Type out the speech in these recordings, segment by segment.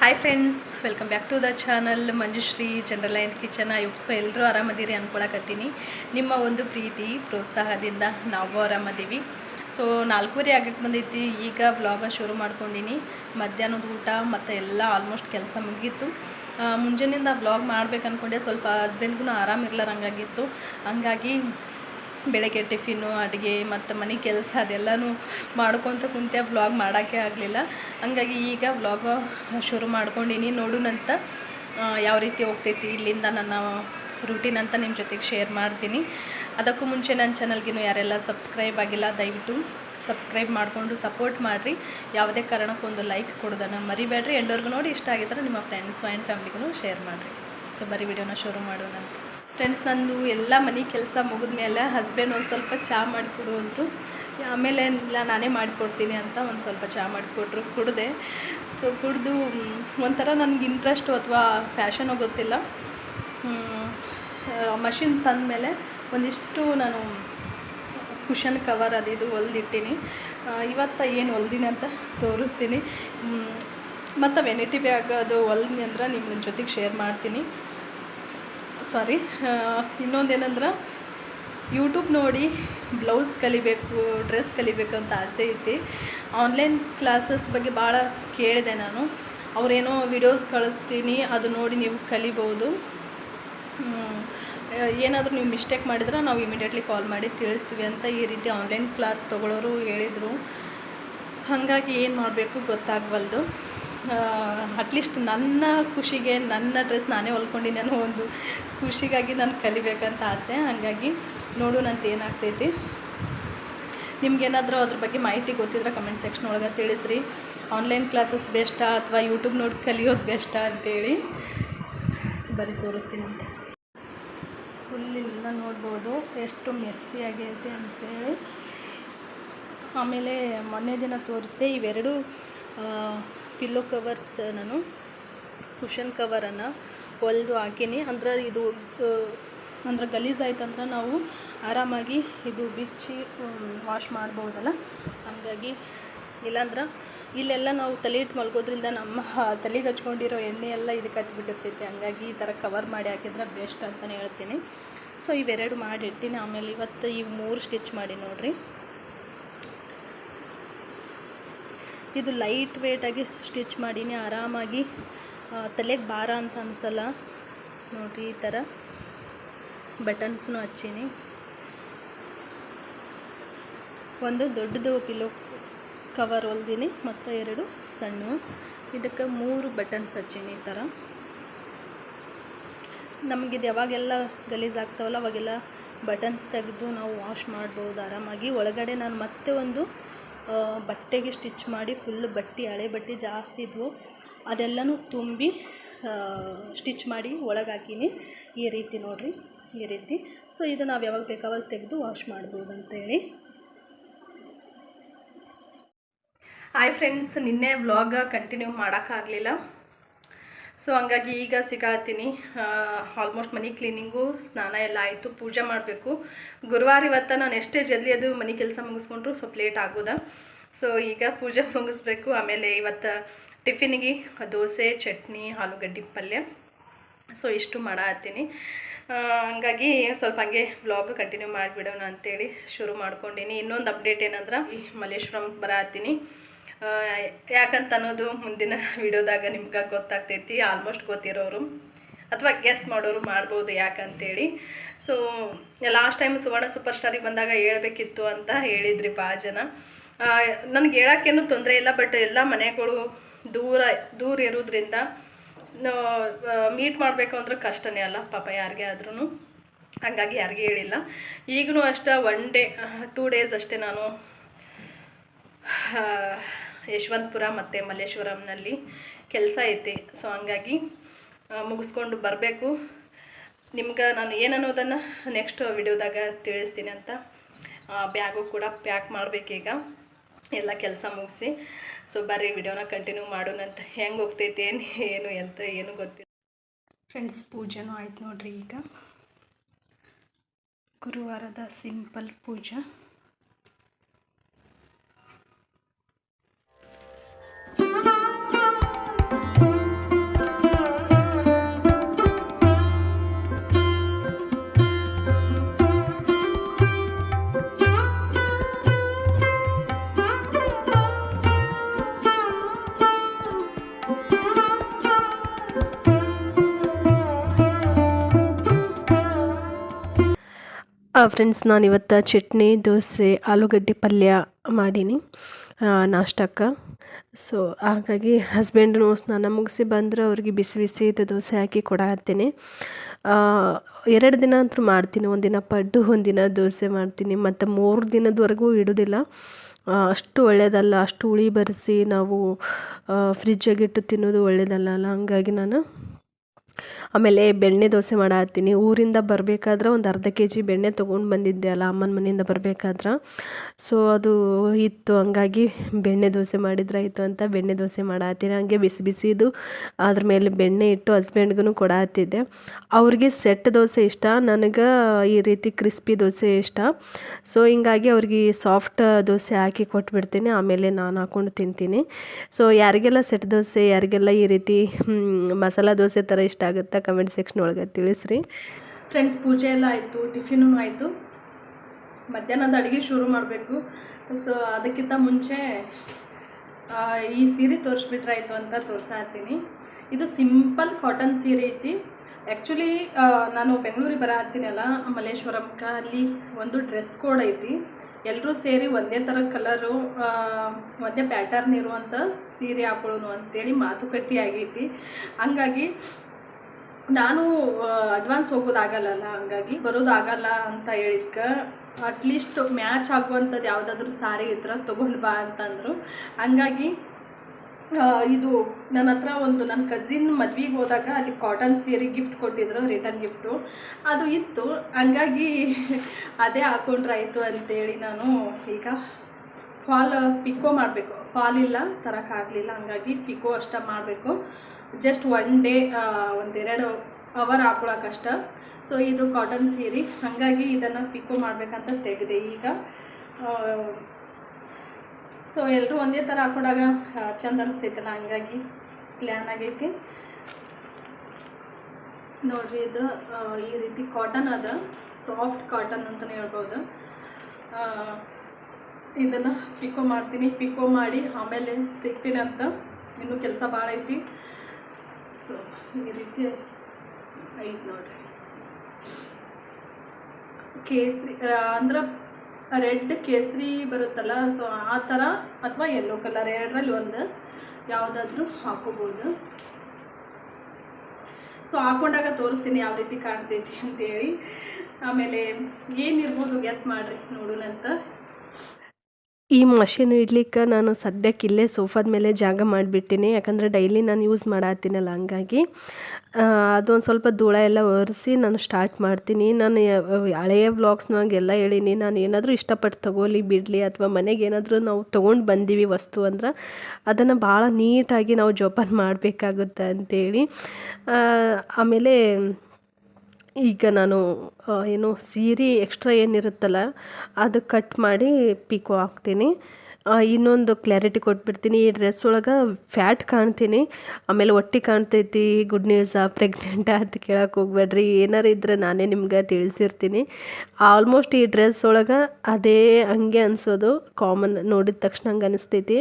Hi friends welcome back to the channel Manjushree general and kitchen so ಎಲ್ಲರೂ ಆರಾಮದಿರಿ ಅಂದ್ಕೊಳಕತ್ತೀನಿ ನಿಮ್ಮ ಒಂದು ಪ್ರೀತಿ, ಪ್ರೋತ್ಸಾಹದಿಂದ ನಾವು ಆರಾಮದೀವಿ. ಸೊ ನಾಲ್ಕೂವರೆ ಆಗಕ್ಕೆ ಬಂದೈತಿ. ಈಗ ವ್ಲಾಗ ಶುರು ಮಾಡ್ಕೊಂಡಿನಿ. ಮಧ್ಯಾಹ್ನದ ಊಟ ಮತ್ತು ಎಲ್ಲ ಆಲ್ಮೋಸ್ಟ್ ಕೆಲಸ ಮುಗೀತು. ಮುಂಜಾನಿಂದ ವ್ಲಾಗ್ ಮಾಡ್ಬೇಕು ಅಂದ್ಕೊಂಡೆ ಸ್ವಲ್ಪ ಹಸ್ಬೆಂಡ್ಗೂ ಆರಾಮಿರ್ಲಾರಂಗಾಗಿತ್ತು. ಹಂಗಾಗಿ ಬೆಳಗ್ಗೆ ಟಿಫಿನ್ನು ಅಡುಗೆ ಮತ್ತು ಮನೆ ಕೆಲಸ ಅದೆಲ್ಲನೂ ಮಾಡ್ಕೊತ ಕುಂತೆ ವ್ಲಾಗ್ ಮಾಡೋಕ್ಕೆ ಆಗಲಿಲ್ಲ. ಹಂಗಾಗಿ ಈಗ ವ್ಲಾಗ್ ಶುರು ಮಾಡ್ಕೊಂಡಿನಿ. ನೋಡೋಣಂತ ಯಾವ ರೀತಿ ಹೋಗ್ತೈತಿ, ಇಲ್ಲಿಂದ ನನ್ನ ರೂಟೀನ್ ಅಂತ ನಿಮ್ಮ ಜೊತೆಗೆ ಶೇರ್ ಮಾಡ್ತೀನಿ. ಅದಕ್ಕೂ ಮುಂಚೆ ನನ್ನ ಚಾನಲ್ಗಿನೂ ಯಾರೆಲ್ಲ ಸಬ್ಸ್ಕ್ರೈಬ್ ಆಗಿಲ್ಲ, ದಯವಿಟ್ಟು ಸಬ್ಸ್ಕ್ರೈಬ್ ಮಾಡಿಕೊಂಡು ಸಪೋರ್ಟ್ ಮಾಡಿರಿ. ಯಾವುದೇ ಕಾರಣಕ್ಕೊಂದು ಲೈಕ್ ಕೊಡೋದನ್ನು ಮರಿಬೇಡ್ರಿ. ಎಂಡೋರ್ಗೂ ನೋಡಿ ಇಷ್ಟ ಆಗಿದ್ರೆ ನಿಮ್ಮ ಫ್ರೆಂಡ್ಸ್ ಆ್ಯಂಡ್ ಫ್ಯಾಮಿಲಿಗೂ ಶೇರ್ ಮಾಡಿರಿ. ಸೊ ಬರೀ ವಿಡಿಯೋನ ಶುರು ಮಾಡೋಣಂತ. ಫ್ರೆಂಡ್ಸ್ ನಂದು ಎಲ್ಲ ಮನೆ ಕೆಲಸ ಮುಗಿದ ಮೇಲೆ ಹಸ್ಬೆಂಡ್ ಒಂದು ಸ್ವಲ್ಪ ಚಹಾ ಮಾಡಿಕೊಡು ಅಂದರು. ಆಮೇಲೆ, ಇಲ್ಲ, ನಾನೇ ಮಾಡಿಕೊಡ್ತೀನಿ ಅಂತ ಒಂದು ಸ್ವಲ್ಪ ಚಹಾ ಮಾಡಿಕೊಟ್ರು, ಕುಡಿದೆ. ಸೊ ಕುಡಿದು ಒಂಥರ ನನಗೆ ಇಂಟ್ರೆಸ್ಟು ಅಥವಾ ಫ್ಯಾಷನೋ ಗೊತ್ತಿಲ್ಲ. ಮಷಿನ್ ತಂದ ಮೇಲೆ ಒಂದಿಷ್ಟು ನಾನು ಕುಷನ್ ಕವರ್ ಅದು ಇದು ಹೊಲ್ದಿಟ್ಟಿನಿ. ಇವತ್ತು ಏನು ಹೊಲ್ದಿನಿ ಅಂತ ತೋರಿಸ್ತೀನಿ. ಮತ್ತು ವೆನಿಟಿ ಬ್ಯಾಗ್ ಅದು ಹೊಲ್ದಿನಿ ಅಂದ್ರೆ ನಿಮ್ಮ ಜೊತೆಗೆ ಶೇರ್ ಮಾಡ್ತೀನಿ. ಸಾರಿ ಇನ್ನೊಂದೇನಂದ್ರೆ ಯೂಟ್ಯೂಬ್ ನೋಡಿ ಬ್ಲೌಸ್ ಕಲಿಬೇಕು ಡ್ರೆಸ್ ಕಲಿಬೇಕು ಅಂತ ಆಸೆ ಐತಿ. ಆನ್ಲೈನ್ ಕ್ಲಾಸಸ್ ಬಗ್ಗೆ ಭಾಳ ಕೇಳಿದೆ ನಾನು. ಅವರೇನೋ ವಿಡಿಯೋಸ್ ಕಳಿಸ್ತೀನಿ, ಅದು ನೋಡಿ ನೀವು ಕಲಿಬೋದು. ಏನಾದರೂ ನೀವು ಮಿಸ್ಟೇಕ್ ಮಾಡಿದ್ರೆ ನಾವು ಇಮಿಡಿಯೇಟ್ಲಿ ಕಾಲ್ ಮಾಡಿ ತಿಳಿಸ್ತೀವಿ ಅಂತ ಈ ರೀತಿ ಆನ್ಲೈನ್ ಕ್ಲಾಸ್ ತೊಗೊಳೋರು ಹೇಳಿದರು. ಹಾಗಾಗಿ ಏನು ಮಾಡಬೇಕು ಗೊತ್ತಾಗವಲ್ದು. ಅಟ್ಲೀಸ್ಟ್ ನನ್ನ ಖುಷಿಗೆ ನನ್ನ ಡ್ರೆಸ್ ನಾನೇ ಹೊಲ್ಕೊಂಡಿನಿ ಅನ್ನೋ ಒಂದು ಖುಷಿಗಾಗಿ ನಾನು ಕಲಿಬೇಕಂತ ಆಸೆ. ಹಾಗಾಗಿ ನೋಡೋಣಂತ ಏನಾಗ್ತೈತಿ. ನಿಮ್ಗೇನಾದರೂ ಅದ್ರ ಬಗ್ಗೆ ಮಾಹಿತಿ ಗೊತ್ತಿದ್ರೆ ಕಮೆಂಟ್ ಸೆಕ್ಷನ್ ಒಳಗೆ ತಿಳಿಸ್ರಿ. ಆನ್ಲೈನ್ ಕ್ಲಾಸಸ್ ಬೆಸ್ಟಾ ಅಥವಾ ಯೂಟ್ಯೂಬ್ ನೋಡಿ ಕಲಿಯೋದು ಬೆಸ್ಟಾ ಅಂತೇಳಿ ಸೊ ಬರೀ ತೋರಿಸ್ತೀನಂತ ಫುಲ್ ಇಲ್ಲ ನೋಡ್ಬೋದು. ಎಷ್ಟು ಮೆಸ್ಸಿ ಆಗೈತೆ ಅಂತೇಳಿ. ಆಮೇಲೆ ಮೊನ್ನೆ ದಿನ ತೋರಿಸ್ದೆ ಇವೆರಡು ಪಿಲ್ಲೋ ಕವರ್ಸ್ ನಾನು ಕುಷನ್ ಕವರನ್ನು ಹೊಲ್ದು ಹಾಕೀನಿ. ಅಂದ್ರೆ ಇದು ಅಂದ್ರೆ ಗಲೀಜ್ ಆಯ್ತಂದ್ರೆ ನಾವು ಆರಾಮಾಗಿ ಇದು ಬಿಚ್ಚಿ ವಾಶ್ ಮಾಡ್ಬೋದಲ್ಲ. ಹಾಗಾಗಿ ಇಲ್ಲಾಂದ್ರೆ ಇಲ್ಲೆಲ್ಲ ನಾವು ತಲೆ ಇಟ್ಟು ಮಲ್ಗೋದ್ರಿಂದ ನಮ್ಮ ತಲೆಗೆ ಹಚ್ಕೊಂಡಿರೋ ಎಣ್ಣೆ ಎಲ್ಲ ಇದಕ್ಕೆ ಹತ್ಬಿಟ್ಟಿರ್ತೈತಿ ಹಂಗಾಗಿ ಈ ಥರ ಕವರ್ ಮಾಡಿ ಹಾಕಿದ್ರೆ ಬೆಸ್ಟ್ ಅಂತಲೇ ಹೇಳ್ತೀನಿ. ಸೊ ಇವೆರಡು ಮಾಡಿ ಇಟ್ಟಿನಿ. ಆಮೇಲೆ ಇವತ್ತು ಈ ಮೂರು ಸ್ಟಿಚ್ ಮಾಡಿ ನೋಡಿರಿ. ಇದು ಲೈಟ್ ವೇಟಾಗಿ ಸ್ಟಿಚ್ ಮಾಡೀನಿ, ಆರಾಮಾಗಿ ತಲೆಗೆ ಭಾರ ಅಂತ ಅನಿಸಲ್ಲ. ನೋಡಿರಿ ಈ ಥರ ಬಟನ್ಸ್ನು ಹಚ್ಚೀನಿ. ಒಂದು ದೊಡ್ಡದು ಪಿಲೋ ಕವರ್ ಹೊಲ್ದೀನಿ, ಮತ್ತು ಎರಡು ಸಣ್ಣ. ಇದಕ್ಕೆ ಮೂರು ಬಟನ್ಸ್ ಹಚ್ಚೀನಿ ಈ ಥರ ನಮಗಿದು ಯಾವಾಗೆಲ್ಲ ಗಲೀಜ್ ಆಗ್ತಾವಲ್ಲ, ಅವಾಗೆಲ್ಲ ಬಟನ್ಸ್ ತೆಗೆದು ನಾವು ವಾಶ್ ಮಾಡ್ಬೋದು ಆರಾಮಾಗಿ. ಒಳಗಡೆ ನಾನು ಮತ್ತೆ ಒಂದು ಬಟ್ಟೆಗೆ ಸ್ಟಿಚ್ ಮಾಡಿ ಫುಲ್ ಬಟ್ಟೆ, ಹಳೆ ಬಟ್ಟೆ ಜಾಸ್ತಿ ಇದ್ವು. ಅದೆಲ್ಲನೂ ತುಂಬಿ ಸ್ಟಿಚ್ ಮಾಡಿ ಒಳಗೆ ಹಾಕೀನಿ. ಈ ರೀತಿ ನೋಡಿರಿ, ಈ ರೀತಿ. ಸೊ, ಇದು ನಾವು ಯಾವಾಗ ಬೇಕಾವಾಗ ತೆಗೆದು ವಾಶ್ ಮಾಡ್ಬೋದು ಅಂತೇಳಿ ಹಾಯ್ ಫ್ರೆಂಡ್ಸ್ ನಿನ್ನೆ ವ್ಲಾಗ ಕಂಟಿನ್ಯೂ ಮಾಡೋಕ್ಕಾಗಲಿಲ್ಲ. ಸೊ ಹಂಗಾಗಿ ಈಗ ಸಿಗಾತೀನಿ. ಆಲ್ಮೋಸ್ಟ್ ಮನೆ ಕ್ಲೀನಿಂಗು ಸ್ನಾನ ಎಲ್ಲ ಆಯಿತು, ಪೂಜೆ ಮಾಡಬೇಕು. ಗುರುವಾರ ಇವತ್ತು ನಾನು ಎಷ್ಟೇ ಜಲ್ದಿ ಅದು ಮನೆ ಕೆಲಸ ಮುಗಿಸ್ಕೊಂಡ್ರು ಸ್ವಲ್ಪ ಲೇಟ್ ಆಗೋದ. ಸೊ ಈಗ ಪೂಜೆ ಮುಗಿಸ್ಬೇಕು. ಆಮೇಲೆ ಇವತ್ತು ಟಿಫಿನಿಗೆ ದೋಸೆ, ಚಟ್ನಿ, ಆಲೂಗಡ್ಡೆ ಪಲ್ಯ. ಸೊ ಇಷ್ಟು ಮಾಡತ್ತೀನಿ ಹಂಗಾಗಿ ಸ್ವಲ್ಪ ಹಂಗೆ ವ್ಲಾಗ್ ಕಂಟಿನ್ಯೂ ಮಾಡಿಬಿಡೋಣ ಅಂತೇಳಿ ಶುರು ಮಾಡ್ಕೊಂಡೀನಿ. ಇನ್ನೊಂದು ಅಪ್ಡೇಟ್ ಏನಂದ್ರೆ ಮಲ್ಲೇಶ್ವರಮ್ಗೆ ಬರತ್ತೀನಿ ಯಾಕಂತ ಅನ್ನೋದು ಮುಂದಿನ ವಿಡಿಯೋದಾಗ ನಿಮ್ಗೆ ಗೊತ್ತಾಗ್ತೈತಿ ಆಲ್ಮೋಸ್ಟ್ ಗೊತ್ತಿರೋರು. ಅಥವಾ ಗೆಸ್ ಮಾಡೋರು ಮಾಡ್ಬೋದು ಯಾಕಂತೇಳಿ. So last time Suvarna super ಸ್ಟಾರಿಗೆ ಬಂದಾಗ ಹೇಳ್ಬೇಕಿತ್ತು ಅಂತ ಹೇಳಿದ್ರಿ ಭಾಳ ಜನ. ನನಗೆ ಹೇಳೋಕ್ಕೇನು ತೊಂದರೆ ಇಲ್ಲ ಬಟ್ ಎಲ್ಲ ಮನೆಗಳು ದೂರ ದೂರ ಇರೋದ್ರಿಂದ ಮೀಟ್ ಮಾಡಬೇಕು ಅಂದ್ರೆ ಕಷ್ಟನೇ ಅಲ್ಲ, ಪಾಪ ಯಾರಿಗೆ ಆದ್ರೂ ಹಾಗಾಗಿ ಯಾರಿಗೆ ಹೇಳಿಲ್ಲ. ಈಗಲೂ ಅಷ್ಟೇ ಒನ್ ಡೇ ಟೂ ಡೇಸ್ ಅಷ್ಟೇ ನಾನು ಯಶವಂತಪುರ ಮತ್ತು ಮಲ್ಲೇಶ್ವರಂನಲ್ಲಿ ಕೆಲಸ ಐತಿ. ಸೊ ಹಂಗಾಗಿ ಮುಗಿಸ್ಕೊಂಡು ಬರಬೇಕು. ನಿಮ್ಗೆ ನಾನು ಏನನ್ನೋದನ್ನು ನೆಕ್ಸ್ಟ್ ವಿಡಿಯೋದಾಗ ತಿಳಿಸ್ತೀನಿ ಅಂತ ಬ್ಯಾಗು ಕೂಡ ಪ್ಯಾಕ್ ಮಾಡಬೇಕೀಗ ಎಲ್ಲ ಕೆಲಸ ಮುಗಿಸಿ. ಸೊ ಬರ್ರಿ, ವಿಡಿಯೋನ ಕಂಟಿನ್ಯೂ ಮಾಡೋಣ ಅಂತ ಹೆಂಗೆ ಹೋಗ್ತೈತಿ, ಏನು ಏನು, ಎಂತ, ಏನು ಗೊತ್ತಿಲ್ಲ. ಫ್ರೆಂಡ್ಸ್ ಪೂಜೆನೂ ಆಯ್ತು ನೋಡ್ರಿ ಈಗ. ಗುರುವಾರದ ಸಿಂಪಲ್ ಪೂಜೆ. ಫ್ರೆಂಡ್ಸ್ ನಾನು ಇವತ್ತು ಚಟ್ನಿ, ದೋಸೆ, ಆಲೂಗಡ್ಡೆ ಪಲ್ಯ ಮಾಡೀನಿ ನಾಷ್ಟಕ್ಕೆ. ಸೊ ಹಾಗಾಗಿ ಹಸ್ಬೆಂಡ್ನು ಸ್ನಾನ ಮುಗಿಸಿ ಬಂದ್ರೆ ಅವ್ರಿಗೆ ಬಿಸಿ ಬಿಸಿ ಇದು ದೋಸೆ ಹಾಕಿ ಕೊಡತ್ತೀನಿ ಎರಡು ದಿನ ಅಂತೂ ಮಾಡ್ತೀನಿ. ಒಂದಿನ ಪಡ್ಡು, ಒಂದಿನ ದೋಸೆ ಮಾಡ್ತೀನಿ. ಮತ್ತು ಮೂರು ದಿನದವರೆಗೂ ಇಡೋದಿಲ್ಲ. ಅಷ್ಟು ಒಳ್ಳೆಯದಲ್ಲ ಅಷ್ಟು ಹುಳಿ ಬರೆಸಿ ನಾವು ಫ್ರಿಜ್ಜಾಗಿಟ್ಟು ತಿನ್ನೋದು ಒಳ್ಳೆಯದಲ್ಲ ಅಲ್ಲ. ಹಂಗಾಗಿ ನಾನು ಆಮೇಲೆ ಬೆಣ್ಣೆ ದೋಸೆ ಮಾಡತ್ತೀನಿ. ಊರಿಂದ ಬರಬೇಕಾದ್ರೆ ಒಂದು ಅರ್ಧ ಕೆ ಜಿ ಬೆಣ್ಣೆ ತೊಗೊಂಡು ಬಂದಿದ್ದೆ ಅಲ್ಲ ಅಮ್ಮನ ಮನೆಯಿಂದ ಬರಬೇಕಾದ್ರೆ. ಸೊ ಅದು ಇತ್ತು. ಹಂಗಾಗಿ ಬೆಣ್ಣೆ ದೋಸೆ ಮಾಡಿದ್ರಾಯ್ತು ಅಂತ ಬೆಣ್ಣೆ ದೋಸೆ ಮಾಡತ್ತೀನಿ. ಹಂಗೆ ಬಿಸಿ ಬಿಸಿದು ಅದ್ರ ಮೇಲೆ ಬೆಣ್ಣೆ ಇಟ್ಟು ಹಸ್ಬೆಂಡ್ಗೂ ಕೊಡತ್ತಿದ್ದೆ. ಅವ್ರಿಗೆ ಸೆಟ್ ದೋಸೆ ಇಷ್ಟ, ನನಗೆ ಈ ರೀತಿ ಕ್ರಿಸ್ಪಿ ದೋಸೆ ಇಷ್ಟ. ಸೊ ಹಿಂಗಾಗಿ ಅವ್ರಿಗೆ ಸಾಫ್ಟ್ ದೋಸೆ ಹಾಕಿ ಕೊಟ್ಬಿಡ್ತೀನಿ. ಆಮೇಲೆ ನಾನು ಹಾಕ್ಕೊಂಡು ತಿಂತೀನಿ. ಸೊ ಯಾರಿಗೆಲ್ಲ ಸೆಟ್ ದೋಸೆ, ಯಾರಿಗೆಲ್ಲ ಈ ರೀತಿ ಮಸಾಲ ದೋಸೆ ಥರ ಇಷ್ಟ ಆಗುತ್ತಾ ಕಮೆಂಟ್ ಸೆಕ್ಷನ್ ಒಳಗೆ ತಿಳಿಸ್ರಿ. ಫ್ರೆಂಡ್ಸ್ ಪೂಜೆ ಎಲ್ಲ ಆಯಿತು ಟಿಫಿನೂ ಆಯಿತು. ಮಧ್ಯಾಹ್ನದ ಅಡುಗೆ ಶುರು ಮಾಡಬೇಕು. ಸೊ ಅದಕ್ಕಿಂತ ಮುಂಚೆ ಈ ಸೀರೆ ತೋರಿಸ್ಬಿಟ್ರಾಯ್ತು ಅಂತ ತೋರ್ಸಾತೀನಿ ಇದು ಸಿಂಪಲ್ ಕಾಟನ್ ಸೀರೆ ಐತಿ. ಆ್ಯಕ್ಚುಲಿ ನಾನು ಬೆಂಗಳೂರಿಗೆ ಬರ ಹತ್ತೀನಲ್ಲ ಮಲ್ಲೇಶ್ವರಮ್ಮ ಅಲ್ಲಿ ಒಂದು ಡ್ರೆಸ್ ಕೋಡ್ ಐತಿ. ಎಲ್ಲರೂ ಸೇರಿ ಒಂದೇ ಥರ ಕಲರು ಒಂದೇ ಪ್ಯಾಟರ್ನ್ ಇರುವಂಥ ಸೀರೆ ಹಾಕೊಳ್ಳೋನು ಅಂತೇಳಿ ಮಾತುಕತೆ ಆಗೈತಿ ಹಂಗಾಗಿ ನಾನು ಅಡ್ವಾನ್ಸ್ ಹೋಗೋದಾಗಲ್ಲಲ್ಲ ಹಂಗಾಗಿ ಬರೋದಾಗಲ್ಲ ಅಂತ ಹೇಳಿದ್ಕೆ ಅಟ್ಲೀಸ್ಟ್ ಮ್ಯಾಚ್ ಆಗುವಂಥದ್ದು ಯಾವುದಾದ್ರೂ ಸಾರಿ ಇದ್ರೆ ತೊಗೊಂಡು ಬಾ ಅಂತಂದರು. ಹಂಗಾಗಿ ಇದು ನನ್ನ ಹತ್ರ ಒಂದು ನನ್ನ ಕಸಿನ್ ಮದ್ವೆಗೆ ಹೋದಾಗ ಅಲ್ಲಿ ಕಾಟನ್ ಸೀರೆ ಗಿಫ್ಟ್ ಕೊಟ್ಟಿದ್ರು ರಿಟರ್ನ್ ಗಿಫ್ಟು ಅದು ಇತ್ತು. ಹಂಗಾಗಿ ಅದೇ ಹಾಕೊಂಡ್ರಾಯಿತು ಅಂತೇಳಿ ನಾನು ಈಗ ಫಾಲ್ ಪಿಕೋ ಮಾಡಬೇಕು. ಫಾಲ್ ಇಲ್ಲ ತರೋಕ್ಕಾಗಲಿಲ್ಲ ಹಂಗಾಗಿ ಪಿಕೋ ಅಷ್ಟ ಮಾಡಬೇಕು. ಜಸ್ಟ್ ಒನ್ ಡೇ ಒಂದೆರಡು ಅವರ್ ಹಾಕೊಳಕ್ಕಷ್ಟ ಸೊ ಇದು ಕಾಟನ್ ಸೀರೆ. ಹಾಗಾಗಿ ಇದನ್ನು ಪಿಕೋ ಮಾಡಬೇಕಂತ ತೆಗೆದೆ ಈಗ. ಸೊ ಎಲ್ಲರೂ ಒಂದೇ ಥರ ಹಾಕೊಂಡಾಗ ಚಂದ ಅನಿಸ್ತೈತಲ್ಲ, ಹಂಗಾಗಿ ಪ್ಲ್ಯಾನ್ ಆಗೈತಿ. ನೋಡ್ರಿ ಇದು ಈ ರೀತಿ ಕಾಟನ್ ಅದ. ಸಾಫ್ಟ್ ಕಾಟನ್ ಅಂತಲೇ ಹೇಳ್ಬೋದು. ಇದನ್ನು ಪಿಕೋ ಮಾಡ್ತೀನಿ. ಪಿಕೋ ಮಾಡಿ ಆಮೇಲೆ ಸಿಗ್ತೀನಿ ಅಂತ. ಇನ್ನೂ ಕೆಲಸ ಭಾಳ ಐತಿ. ಸೊ ಈ ರೀತಿ ಐದು ನೋಡ್ರಿ. ಕೇಸರಿ ಅಂದ್ರೆ ರೆಡ್ ಕೇಸರಿ ಬರುತ್ತಲ್ಲ ಸೊ ಆ ಥರ ಅಥವಾ ಯೆಲ್ಲೋ ಕಲರ್ ಎರಡರಲ್ಲಿ ಒಂದು ಯಾವುದಾದ್ರೂ ಹಾಕೋಬೋದು. ಸೊ ಹಾಕೊಂಡಾಗ ತೋರಿಸ್ತೀನಿ ಯಾವ ರೀತಿ ಕಾಣ್ತೈತಿ ಅಂತೇಳಿ. ಆಮೇಲೆ ಏನಿರ್ಬೋದು ಗ್ಯಾಸ್ ಮಾಡಿರಿ, ನೋಡೋಣಂತ. ಈ ಮಷಿನ್ ಇಡ್ಲಿಕ್ಕೆ ನಾನು ಸದ್ಯಕ್ಕೆ ಇಲ್ಲೇ ಸೋಫಾದ ಮೇಲೆ ಜಾಗ ಮಾಡಿಬಿಟ್ಟಿನಿ. ಯಾಕಂದರೆ ಡೈಲಿ ನಾನು ಯೂಸ್ ಮಾಡತ್ತೀನಲ್ಲ ಹಂಗಾಗಿ. ಅದೊಂದು ಸ್ವಲ್ಪ ಧೂಳ ಎಲ್ಲ ಒರೆಸಿ ನಾನು ಸ್ಟಾರ್ಟ್ ಮಾಡ್ತೀನಿ. ನಾನು ಹಳೆಯ ವ್ಲಾಗ್ಸ್ನಾಗೆಲ್ಲ ಹೇಳೀನಿ. ನಾನು ಏನಾದರೂ ಇಷ್ಟಪಟ್ಟು ತಗೊಳ್ಳಿ ಬಿಡಲಿ ಅಥವಾ ಮನೆಗೆ ಏನಾದರೂ ನಾವು ತೊಗೊಂಡು ಬಂದೀವಿ ವಸ್ತು ಅಂದ್ರೆ ಅದನ್ನು ಭಾಳ ನೀಟಾಗಿ ನಾವು ಜೋಪಾನ ಮಾಡಬೇಕಾಗುತ್ತೆ ಅಂತೇಳಿ. ಆಮೇಲೆ ಈಗ ನಾನು ಏನು ಸೀರೆ ಎಕ್ಸ್ಟ್ರಾ ಏನಿರುತ್ತಲ್ಲ, ಅದು ಕಟ್ ಮಾಡಿ ಪಿಕೋ ಹಾಕ್ತೀನಿ. ಇನ್ನೊಂದು ಕ್ಲಾರಿಟಿ ಕೊಟ್ಬಿಡ್ತೀನಿ. ಈ ಡ್ರೆಸ್ ಒಳಗೆ ಫ್ಯಾಟ್ ಕಾಣ್ತೀನಿ. ಆಮೇಲೆ ಒಟ್ಟಿ ಕಾಣ್ತೈತಿ ಗುಡ್ ನ್ಯೂಸಾ ಪ್ರೆಗ್ನೆಂಟಾ ಅಂತ ಕೇಳೋಕೆ ಹೋಗ್ಬೇಡ್ರಿ. ಏನಾರು ಇದ್ರೆ ನಾನೇ ನಿಮ್ಗೆ ತಿಳಿಸಿರ್ತೀನಿ. ಆಲ್ಮೋಸ್ಟ್ ಈ ಡ್ರೆಸ್ ಒಳಗೆ ಅದೇ ಹಂಗೆ ಅನಿಸೋದು. ಕಾಮನ್ ನೋಡಿದ ತಕ್ಷಣ ಹಂಗೆ ಅನಿಸ್ತೈತಿ.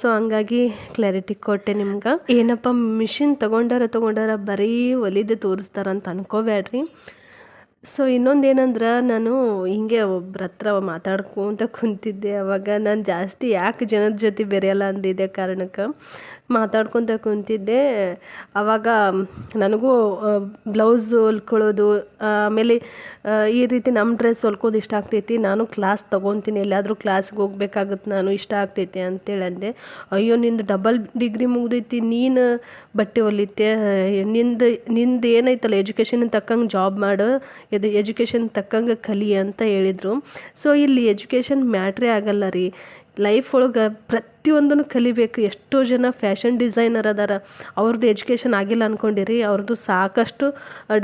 ಸೊ ಹಂಗಾಗಿ ಕ್ಲಾರಿಟಿ ಕೊಟ್ಟೆ ನಿಮ್ಗೆ. ಏನಪ್ಪ ಮಿಷಿನ್ ತೊಗೊಂಡಾರ ತೊಗೊಂಡಾರ ಬರೀ ಒಲಿದು ತೋರಿಸ್ತಾರಂತ ಅನ್ಕೋಬೇಡ್ರಿ ಸೊ ಇನ್ನೊಂದು ಏನಂದ್ರೆ, ನಾನು ಹಿಂಗೆ ಒಬ್ರ ಹತ್ರ ಮಾತಾಡ್ಕೊತ ಕುಂತಿದ್ದೆ. ಅವಾಗ ನಾನು ಜಾಸ್ತಿ ಯಾಕೆ ಜನದ ಜೊತೆ ಬೆರೆಯಲ್ಲ ಅಂದಿದ್ದೆ ಕಾರಣಕ್ಕೆ. ಮಾತಾಡ್ಕೊತ ಕುಂತಿದ್ದೆ. ಆವಾಗ ನನಗೂ ಬ್ಲೌಸ್ ಹೊಲ್ಕೊಳ್ಳೋದು ಆಮೇಲೆ ಈ ರೀತಿ ನಮ್ಮ ಡ್ರೆಸ್ ಹೊಲ್ಕೋದು ಇಷ್ಟ ಆಗ್ತೈತಿ. ನಾನು ಕ್ಲಾಸ್ ತೊಗೊತೀನಿ. ಎಲ್ಲಾದರೂ ಕ್ಲಾಸ್ಗೆ ಹೋಗ್ಬೇಕಾಗುತ್ತೆ ನಾನು ಇಷ್ಟ ಆಗ್ತೈತಿ ಅಂತೇಳಿ ಅಂದೆ ಅಯ್ಯೋ, ನಿಂದು ಡಬಲ್ ಡಿಗ್ರಿ ಮುಗ್ದೈತಿ. ನೀನು ಬಟ್ಟೆ ಹೊಲಿತೆ ನಿಂದು ನಿಂದು ಏನೈತಲ್ಲ ಎಜುಕೇಷನ್ ತಕ್ಕಂಗೆ ಜಾಬ್ ಮಾಡು. ಇದು ಎಜುಕೇಷನ್ ತಕ್ಕಂಗೆ ಕಲಿ ಅಂತ ಹೇಳಿದರು. ಸೊ ಇಲ್ಲಿ ಎಜುಕೇಷನ್ ಮ್ಯಾಟ್ರೇ ಆಗಲ್ಲ ರೀ. ಲೈಫ್ ಒಳಗೆ ಪ್ರತಿಯೊಂದನ್ನು ಕಲಿಬೇಕು. ಎಷ್ಟೋ ಜನ ಫ್ಯಾಷನ್ ಡಿಸೈನರ್ ಅದಾರ. ಅವ್ರದ್ದು ಎಜುಕೇಷನ್ ಆಗಿಲ್ಲ ಅಂದ್ಕೊಂಡಿರಿ ಅವ್ರದ್ದು ಸಾಕಷ್ಟು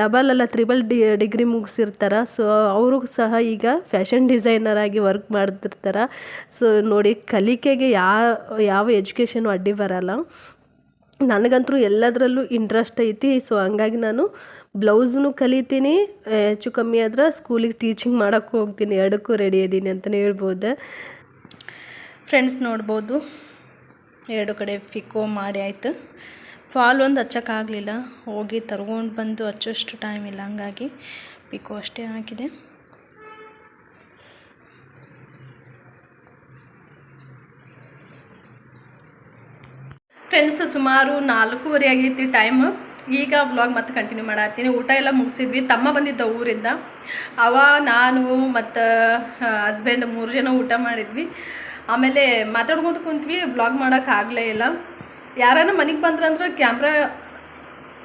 ಡಬಲ್ ಅಲ್ಲ ತ್ರಿಬಲ್ ಡಿ ಡಿಗ್ರಿ ಮುಗಿಸಿರ್ತಾರೆ. ಸೊ ಅವರು ಸಹ ಈಗ ಫ್ಯಾಷನ್ ಡಿಸೈನರ್ ಆಗಿ ವರ್ಕ್ ಮಾಡ್ತಿರ್ತಾರೆ. ಸೊ ನೋಡಿ, ಕಲಿಕೆಗೆ ಯಾವ ಯಾವ ಎಜುಕೇಷನು ಅಡ್ಡಿ ಬರಲ್ಲ. ನನಗಂತೂ ಎಲ್ಲದರಲ್ಲೂ ಇಂಟ್ರೆಸ್ಟ್ ಐತಿ. ಸೊ ಹಂಗಾಗಿ ನಾನು ಬ್ಲೌಸ್ನು ಕಲಿತೀನಿ. ಹೆಚ್ಚು ಕಮ್ಮಿ ಆದ್ರೆ ಸ್ಕೂಲಿಗೆ ಟೀಚಿಂಗ್ ಮಾಡೋಕ್ಕೆ ಹೋಗ್ತೀನಿ. ಎರಡಕ್ಕೂ ರೆಡಿ ಇದ್ದೀನಿ ಅಂತಲೇ ಹೇಳ್ಬೋದು. ಫ್ರೆಂಡ್ಸ್ ನೋಡ್ಬೋದು. ಎರಡು ಕಡೆ ಫಿಕೋ ಮಾಡಿ ಆಯಿತು. ಫಾಲ್ ಒಂದು ಹಚ್ಚೋಕ್ಕಾಗಲಿಲ್ಲ. ಹೋಗಿ ತರ್ಕೊಂಡು ಬಂದು ಹಚ್ಚೋಷ್ಟು ಟೈಮ್ ಇಲ್ಲ. ಹಂಗಾಗಿ ಪಿಕೋ ಅಷ್ಟೇ ಹಾಕಿದೆ ಫ್ರೆಂಡ್ಸ್, ಸುಮಾರು ನಾಲ್ಕೂವರೆ ಆಗೈತಿ ಟೈಮ್ ಈಗ ಬ್ಲಾಗ್ ಮತ್ತೆ ಕಂಟಿನ್ಯೂ ಮಾಡತ್ತೀನಿ. ಊಟ ಎಲ್ಲ ಮುಗಿಸಿದ್ವಿ. ತಮ್ಮ ಬಂದಿದ್ದ ಊರಿಂದ. ಅವ, ನಾನು ಮತ್ತು ಹಸ್ಬೆಂಡ್ ಮೂರು ಜನ ಊಟ ಮಾಡಿದ್ವಿ. ಆಮೇಲೆ ಮಾತಾಡ್ಕೊಂತ ಕುಂತ್ವಿ ವ್ಲಾಗ್ ಮಾಡೋಕ್ಕಾಗಲೇ ಇಲ್ಲ. ಯಾರನ್ನ ಮನೆಗೆ ಬಂದ್ರಂದ್ರೆ ಕ್ಯಾಮ್ರಾ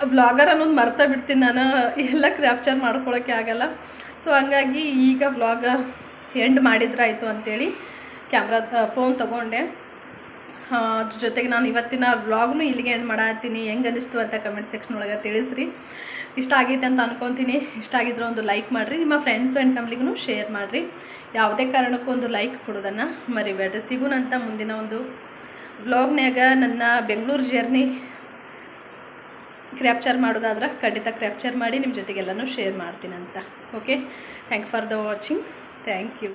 ವ್ಲಾಗರ್ ಅನ್ನೋದು ಮರ್ತಾ ಬಿಡ್ತೀನಿ ನಾನು. ಎಲ್ಲ ಕ್ಯಾಪ್ಚರ್ ಮಾಡ್ಕೊಳ್ಳೋಕ್ಕೆ ಆಗಲ್ಲ. ಸೊ ಹಂಗಾಗಿ ಈಗ ವ್ಲಾಗ ಎಂಡ್ ಮಾಡಿದ್ರಾಯಿತು ಅಂಥೇಳಿ ಕ್ಯಾಮ್ರಾ ಫೋನ್ ತೊಗೊಂಡೆ. ಅದ್ರ ಜೊತೆಗೆ ನಾನು ಇವತ್ತಿನ ವ್ಲಾಗ್ನು ಇಲ್ಲಿಗೆ ಎಂಡ್ ಮಾಡತ್ತೀನಿ. ಹೆಂಗೆ ಅನಿಸ್ತು ಅಂತ ಕಮೆಂಟ್ ಸೆಕ್ಷನ್ ಒಳಗೆ ತಿಳಿಸ್ರಿ. ಇಷ್ಟ ಆಗೈತೆ ಅಂತ ಅನ್ಕೊತೀನಿ. ಇಷ್ಟ ಆಗಿದ್ರೆ ಒಂದು ಲೈಕ್ ಮಾಡಿರಿ. ನಿಮ್ಮ ಫ್ರೆಂಡ್ಸ್ ಆ್ಯಂಡ್ ಫ್ಯಾಮಿಲಿಗೂ ಶೇರ್ ಮಾಡಿರಿ. ಯಾವುದೇ ಕಾರಣಕ್ಕೂ ಒಂದು ಲೈಕ್ ಕೊಡೋದನ್ನು ಮರಿಬೇಡ್ರಿ. ಸಿಗುನಂತ ಮುಂದಿನ ಒಂದು ವ್ಲಾಗ್ನ್ಯಾಗ ನನ್ನ ಬೆಂಗಳೂರು ಜರ್ನಿ ಕ್ರ್ಯಾಪ್ಚರ್ ಮಾಡೋದಾದ್ರೆ ಖಂಡಿತ ಕ್ರ್ಯಾಪ್ಚರ್ ಮಾಡಿ ನಿಮ್ಮ ಜೊತೆಗೆಲ್ಲನೂ share ಮಾಡ್ತೀನಂತ. Okay thank for the watching thank you